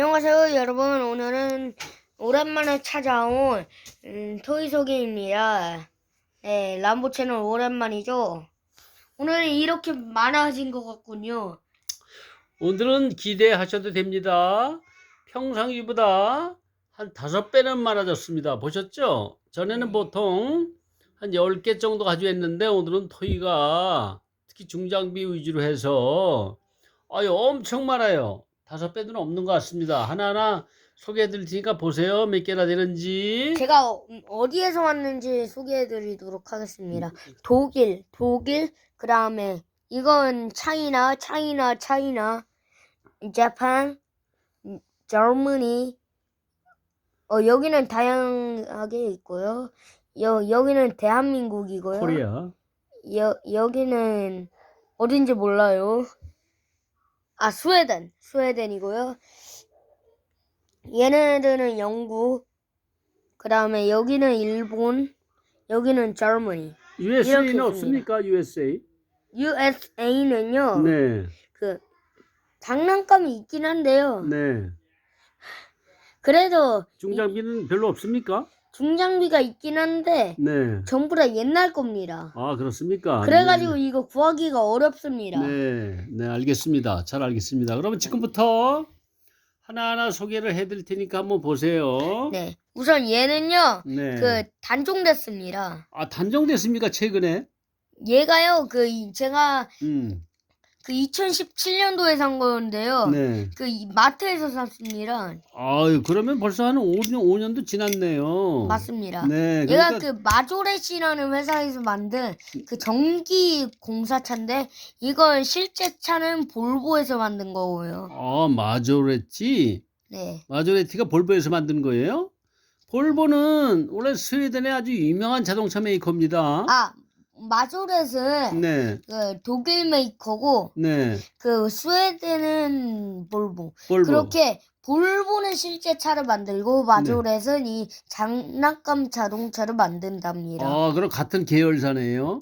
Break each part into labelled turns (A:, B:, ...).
A: 안녕하세요, 여러분. 오늘은 오랜만에 찾아온 음, 토이 소개입니다. 네, 람보 채널 오랜만이죠. 오늘은 이렇게 많아진 것 같군요.
B: 오늘은 기대하셔도 됩니다. 평상시보다 한 다섯 배는 많아졌습니다. 보셨죠? 전에는
A: 네.
B: 보통 한 10개 정도 가져왔는데 오늘은 토이가 특히 중장비 위주로 해서 아유 엄청 많아요. 다섯 배는 없는 것 같습니다. 하나하나 소개해 드릴 테니까 보세요. 몇 개나 되는지.
A: 제가 어- 어디에서 왔는지 소개해드리도록 하겠습니다. 독일, 독일, 그 다음에 이건 차이나, 차이나, 차이나, 음, 저머니, 어, 여기는 다양하게 있고요. 여, 여기는 대한민국이고요.
B: 코리아.
A: 여, 여기는 어딘지 몰라요. 아, 스웨덴. 스웨덴이고요. 얘네들은 영국. 그 다음에 여기는 일본. 여기는. 이렇게
B: USA는. 없습니까? USA.
A: USA는요.
B: 네.
A: 그 장난감이 있긴 한데요.
B: 네.
A: 그래도
B: 중장비는 별로 없습니까?
A: 중장비가 있긴 한데
B: 네.
A: 전부 다 옛날 겁니다.
B: 아, 그렇습니까?
A: 그래가지고
B: 네.
A: 이거 구하기가 어렵습니다.
B: 네, 네, 알겠습니다. 잘 알겠습니다. 그러면 지금부터 하나하나 소개를 해드릴 테니까 한번 보세요.
A: 네. 우선 얘는요.
B: 네.
A: 그 단종됐습니다.
B: 아, 단종됐습니까? 최근에?
A: 얘가요. 그 이- 제가
B: 음,
A: 그 2017년도에 산 건데요.
B: 네.
A: 그 이- 마트에서 샀습니다.
B: 아유, 그러면 벌써 한 5년, 5년도 지났네요.
A: 맞습니다.
B: 네,
A: 얘가
B: 그러니까,
A: 그 마조렛이라는 회사에서 만든 그 전기 공사차인데 이걸 실제 차는 볼보에서 만든 거고요.
B: 아, 마조레티?
A: 네.
B: 마조레티가 볼보에서 만든 거예요? 볼보는 원래 스웨덴의 아주 유명한 자동차 메이커입니다.
A: 아 마조렛은
B: 네,
A: 그 독일 메이커고
B: 네.
A: 그 스웨덴은 볼보.
B: 볼보.
A: 그렇게 볼보는 실제 차를 만들고 마조렛은 이 장난감 자동차를 만든답니다.
B: 아, 그럼 같은 계열사네요.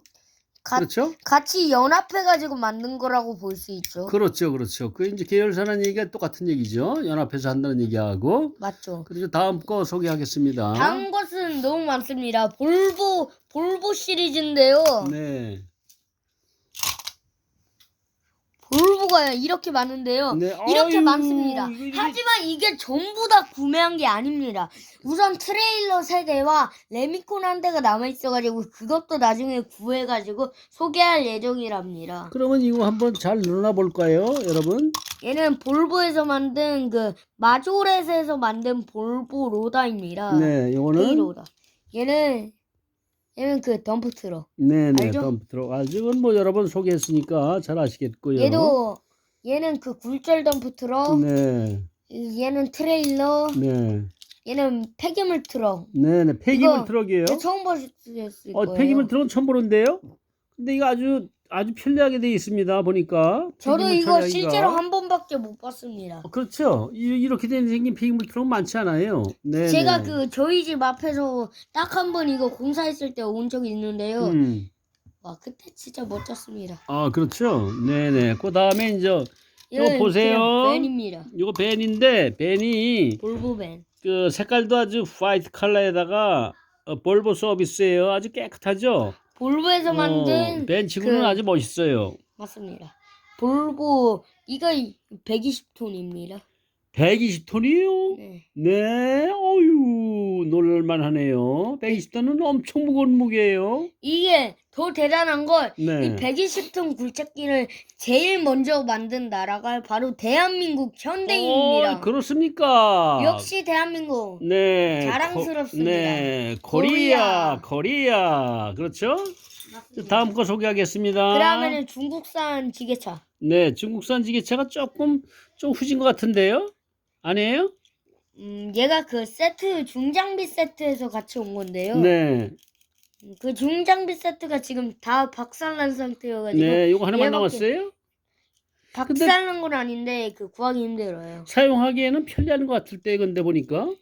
A: 가-
B: 그렇죠?
A: 같이 연합해가지고 만든 거라고 볼 수 있죠.
B: 그렇죠, 그렇죠. 그 이제 계열사라는 얘기가 똑같은 얘기죠. 연합해서 한다는 얘기하고.
A: 맞죠.
B: 그리고 다음 거 소개하겠습니다.
A: 다음 것은 너무 많습니다. 볼보 볼보 시리즈인데요.
B: 네.
A: 볼보가 이렇게 많은데요.
B: 네.
A: 이렇게
B: 아유,
A: 많습니다.
B: 이거, 이게-
A: 하지만 이게 전부 다 구매한 게 아닙니다. 우선 트레일러 세대와 레미콘 한 대가 남아 있어가지고 그것도 나중에 구해가지고 소개할 예정이랍니다.
B: 그러면 이거 한번 잘 눌러 볼까요, 여러분?
A: 얘는 볼보에서 만든 그 마조렛에서 만든 볼보 로다입니다.
B: 네, 이거는
A: K로다. 얘는 얘는 그 덤프 트럭.
B: 네, 네.
A: 알죠?
B: 덤프 트럭. 아, 지금 뭐 여러분 소개했으니까 잘 아시겠고요.
A: 얘도 얘는 그 굴절 덤프 트럭.
B: 네.
A: 얘는 트레일러.
B: 네.
A: 얘는 폐기물 트럭.
B: 네, 네. 폐기물
A: 이거-
B: 트럭이에요.
A: 처음 보셨을
B: 어,
A: 거예요.
B: 폐기물 트럭은 처음 보는데요. 근데 이거 아주 아주 편리하게 돼 있습니다. 보니까.
A: 저도
B: 폐기물
A: 이거
B: 처리하기가.
A: 실제로 한 번밖에 못 봤습니다.
B: 어, 그렇죠. 이- 이렇게 된 생긴 폐기물 트럭 많지 않아요. 네.
A: 제가
B: 네.
A: 그 저희 집 앞에서 딱 한 번 이거 공사했을 때 온 적이 있는데요.
B: 음.
A: 와 그때 진짜 멋졌습니다.
B: 아, 그렇죠. 네, 네. 그 다음에 이제
A: 얘는
B: 보세요.
A: 그냥 밴입니다.
B: 이거 벤인데 벤이
A: 볼보 밴.
B: 그 색깔도 아주 화이트 컬러에다가 어, 볼보 서비스예요. 아주 깨끗하죠.
A: 볼보에서 만든
B: 어, 벤치고는
A: 그-
B: 아주 멋있어요.
A: 맞습니다. 볼보 이거 120톤입니다.
B: 120톤이요?
A: 네.
B: 네, 어유 놀랄만 하네요. 120톤은 엄청 무거운 무게예요.
A: 이게 더 대단한 걸이
B: 네.
A: 120톤 굴착기를 제일 먼저 만든 나라가 바로 대한민국 현대인입니다.
B: 어, 그렇습니까?
A: 역시 대한민국.
B: 네.
A: 자랑스럽습니다.
B: 코, 네, 코리아, 코리아. 그렇죠?
A: 맞습니다.
B: 다음 거 소개하겠습니다.
A: 그다음에는 중국산 지게차.
B: 네, 중국산 지게차가 조금 좀 후진 것 같은데요? 아니에요?
A: 음, 얘가 그 세트 중장비 세트에서 같이 온 건데요.
B: 네.
A: 음, 그 중장비 세트가 지금 다 박살난 상태여가지고
B: 네, 이거 하나만 남았어요?
A: 박살난 건 아닌데 그 구하기 힘들어요.
B: 사용하기에는 편리한 것 같을 때 근데 보니까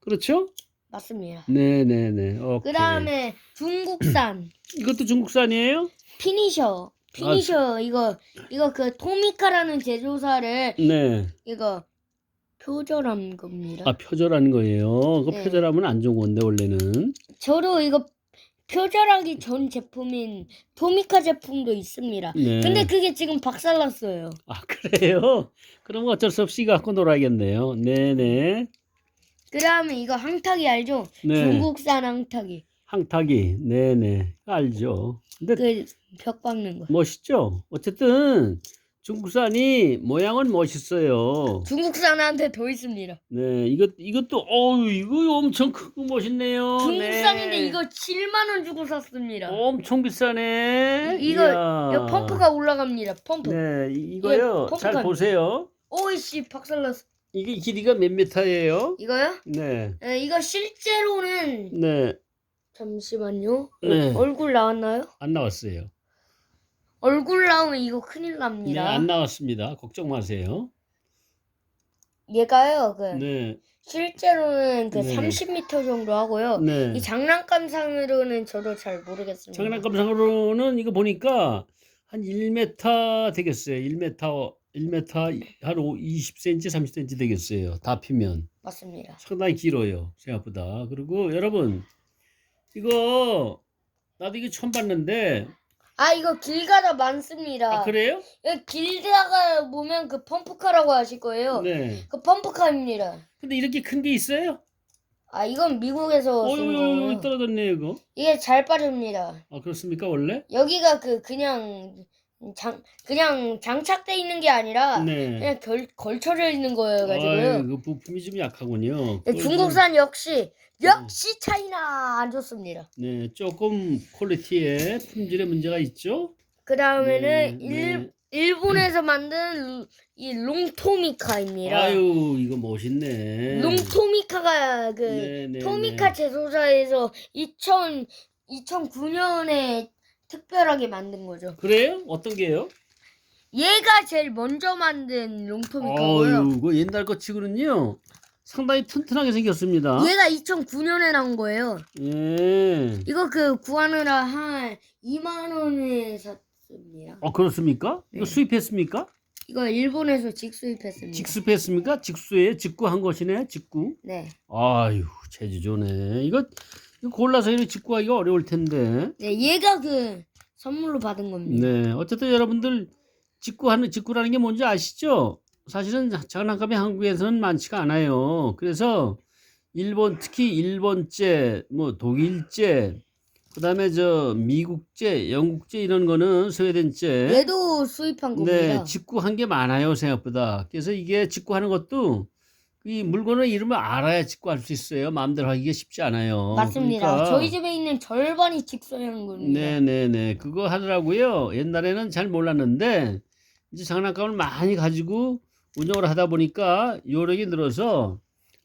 B: 그렇죠?
A: 맞습니다.
B: 네, 네, 네.
A: 그 다음에 중국산
B: 이것도 중국산이에요?
A: 피니셔. 피니셔 이거 이거 그 토미카라는 제조사를
B: 네.
A: 이거 표절한 겁니다.
B: 아 표절한 거예요. 그
A: 네.
B: 표절하면 안 좋은 건데 원래는.
A: 저도 이거 표절하기 전 제품인 토미카 제품도 있습니다.
B: 네.
A: 근데 그게 지금 박살났어요.
B: 아 그래요? 그럼 어쩔 수 없이 갖고 놀아야겠네요. 네네.
A: 그다음에 이거 항타기 알죠?
B: 네.
A: 중국산 항타기.
B: 항타기. 네네. 알죠. 근데
A: 그 벽 박는 거.
B: 멋있죠? 어쨌든 중국산이 모양은 멋있어요.
A: 중국산한테 더 있습니다.
B: 네, 이것 이것도 어우 이거 엄청 크고 멋있네요.
A: 중국산인데
B: 네.
A: 이거 7만 원 주고 샀습니다.
B: 엄청 비싸네.
A: 이거,
B: 이야.
A: 이거 펌프가 올라갑니다. 펌프.
B: 네, 이- 이거요. 잘
A: 펌프가-
B: 보세요.
A: 오이씨 박살났어.
B: 이게 길이가 몇 미터예요?
A: 이거요?
B: 네,
A: 에, 이거 실제로는
B: 네,
A: 잠시만요.
B: 네.
A: 얼굴 나왔나요?
B: 안 나왔어요.
A: 얼굴 나오면 이거 큰일
B: 네,
A: 납니다.
B: 안 나왔습니다. 걱정 마세요.
A: 얘가요. 그
B: 네,
A: 실제로는 그
B: 네.
A: 30m 정도 하고요.
B: 네.
A: 이 장난감 상으로는 저도 잘 모르겠습니다.
B: 장난감상으로는 이거 보니까 한 1m 되겠어요. 1m, 1m 한 20cm, 30cm 되겠어요. 다 피면.
A: 맞습니다.
B: 상당히 길어요. 생각보다. 그리고 여러분, 이거, 나도 이거 처음 봤는데,
A: 아 이거 길 가다 많습니다.
B: 아, 그래요?
A: 여기 길다가 보면 그 펌프카라고 하실 거예요.
B: 네.
A: 그 펌프카입니다.
B: 근데 이렇게 큰 게 있어요?
A: 아 이건 미국에서 쓴
B: 어유
A: 거고요.
B: 떨어졌네요, 이거.
A: 이게 잘 빠집니다.
B: 아, 그렇습니까, 원래?
A: 여기가 그 그냥 장 그냥 장착돼 있는 게 아니라
B: 네.
A: 그냥 결, 걸쳐져 있는 거여 가지고요.
B: 아유, 그 부품이 좀 약하군요.
A: 네,
B: 그걸
A: 중국산 역시 역시 차이나 안 좋습니다.
B: 좀, 네, 조금 퀄리티에 품질에 문제가 있죠?
A: 그 다음에는
B: 네,
A: 일
B: 네.
A: 일본에서 만든 이 롱토미카입니다.
B: 아유, 이거 멋있네.
A: 롱토미카가 그
B: 네, 네,
A: 토미카 제조사에서 2000 2009년에 특별하게 만든 거죠.
B: 그래요? 어떤 게요?
A: 얘가 제일 먼저 만든 롱토미카고요.
B: 그 옛날 거 치고는요. 상당히 튼튼하게 생겼습니다.
A: 얘가 2009년에 나온 거예요.
B: 예.
A: 이거 그 구하느라 한 2만 원에 샀습니다.
B: 어, 그렇습니까? 이거
A: 네.
B: 수입했습니까?
A: 이거 일본에서 직수입했습니다.
B: 직수했습니까? 직수에 직구한 것이네, 직구.
A: 네.
B: 아유, 제주조네. 이거, 이거 골라서 이렇게 직구하기가 어려울 텐데.
A: 네, 얘가 그 선물로 받은 겁니다.
B: 네. 어쨌든 여러분들 직구하는, 직구라는 게 뭔지 아시죠? 사실은 장난감이 한국에서는 많지가 않아요. 그래서 일본, 특히 일본제, 뭐 독일제, 그 다음에 저 미국제, 영국제 이런 거는 스웨덴제.
A: 얘도 수입한 겁니다.
B: 네, 직구한 게 많아요, 생각보다. 그래서 이게 직구하는 것도 이 물건의 이름을 알아야 직구할 수 있어요. 마음대로 하기가 쉽지 않아요.
A: 맞습니다.
B: 그러니까
A: 저희 집에 있는 절반이 직수하는 겁니다.
B: 네, 네, 네. 그거 하더라고요. 옛날에는 잘 몰랐는데 이제 장난감을 많이 가지고 운영을 하다 보니까 요령이 늘어서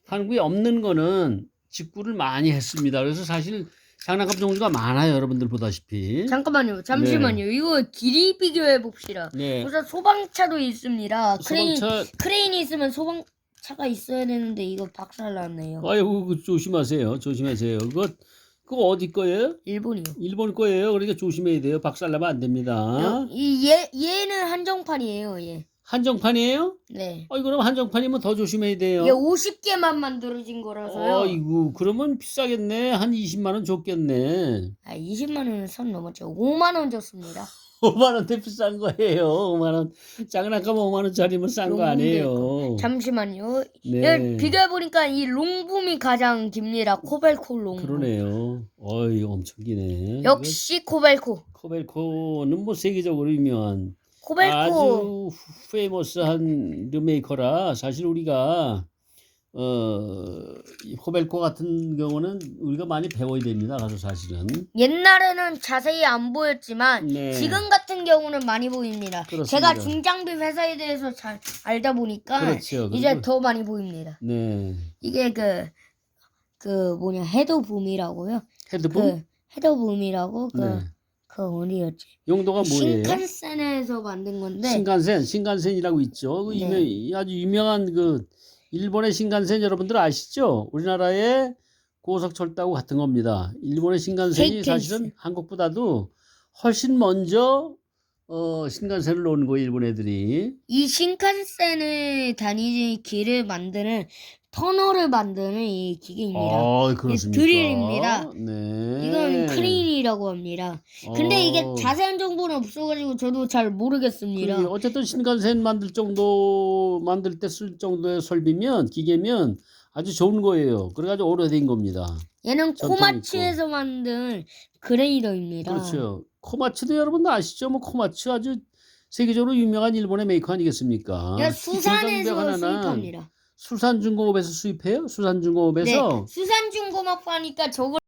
B: 한국에 없는 거는 직구를 많이 했습니다. 그래서 사실 장난감 종류가 많아요, 여러분들 보다시피.
A: 잠깐만요. 잠시만요. 이거 길이 비교해 봅시다.
B: 네.
A: 우선 소방차도 있습니다. 크레인
B: 소방차
A: 크레인이 있으면 소방 차가 있어야 되는데 이거 박살났네요.
B: 아이고 그 조심하세요. 조심하세요. 그거 그거 어디 거예요?
A: 일본이요.
B: 일본 거예요. 그러니까 조심해야 돼요. 박살나면 안 됩니다.
A: 이 얘 얘는 한정판이에요. 얘.
B: 한정판이에요?
A: 네.
B: 어, 그럼 한정판이면 더 조심해야 돼요.
A: 이게 50개만 만들어진 거라서요.
B: 아이고, 그러면 비싸겠네. 한 20만 원 줬겠네.
A: 아, 20만 원은 선 넘었죠. 5만 원 줬습니다.
B: 5만 원대 비싼 거예요. 5만 원. 장난감 5만 원짜리면 싼 거 아니에요.
A: 잠시만요.
B: 네.
A: 비교해 보니까 이 롱붐이 가장 깁니다. 코벨코 롱붐.
B: 그러네요. 어이, 엄청 기네.
A: 역시 코벨코.
B: 코벨코는 뭐 세계적으로 유명한
A: 코벨코.
B: 아주 페이머스한 르메이커라 사실 우리가 어, 이 코벨코 같은 경우는 우리가 많이 배워야 됩니다. 가서 사실은.
A: 옛날에는 자세히 안 보였지만
B: 네.
A: 지금 같은 경우는 많이 보입니다.
B: 그렇습니다.
A: 제가 중장비 회사에 대해서 잘 알다 보니까
B: 그렇죠.
A: 이제
B: 그리고-
A: 더 많이 보입니다.
B: 네.
A: 이게 그, 그 뭐냐, 헤더붐이라고요.
B: 헤드폰?
A: 그 헤더붐이라고 그,
B: 네.
A: 그 어디였지?
B: 용도가 뭐예요?
A: 신칸센에서 만든 건데
B: 신간센, 신간센이라고 있죠. 그
A: 네.
B: 유명, 아주 유명한 그 일본의 신간센 여러분들 아시죠? 우리나라의 고속철도하고 같은 겁니다. 일본의 신간센이. 사실은 한국보다도 훨씬 먼저 어, 신간센을 놓은 거예요, 일본 애들이.
A: 이 신칸센을 다니는 길을 만드는 터널을 만드는 이 기계입니다.
B: 아, 그렇습니까?
A: 드릴입니다.
B: 네.
A: 이건 크레인이라고 합니다. 근데 이게
B: 어,
A: 자세한 정보는 없어가지고 저도 잘 모르겠습니다.
B: 그래요. 어쨌든 신간센 만들 정도 만들 때 쓸 정도의 설비면 기계면 아주 좋은 거예요. 그래가지고 오래된 겁니다.
A: 얘는 코마츠에서 만든 그레이더입니다.
B: 그렇죠. 코마츠도 여러분도 아시죠? 뭐 코마츠 아주 세계적으로 유명한 일본의 메이커 아니겠습니까?
A: 수산에서 수입합니다.
B: 수산중공업에서 수입해요? 수산중공업에서
A: 네, 수산중공업 하니까 저걸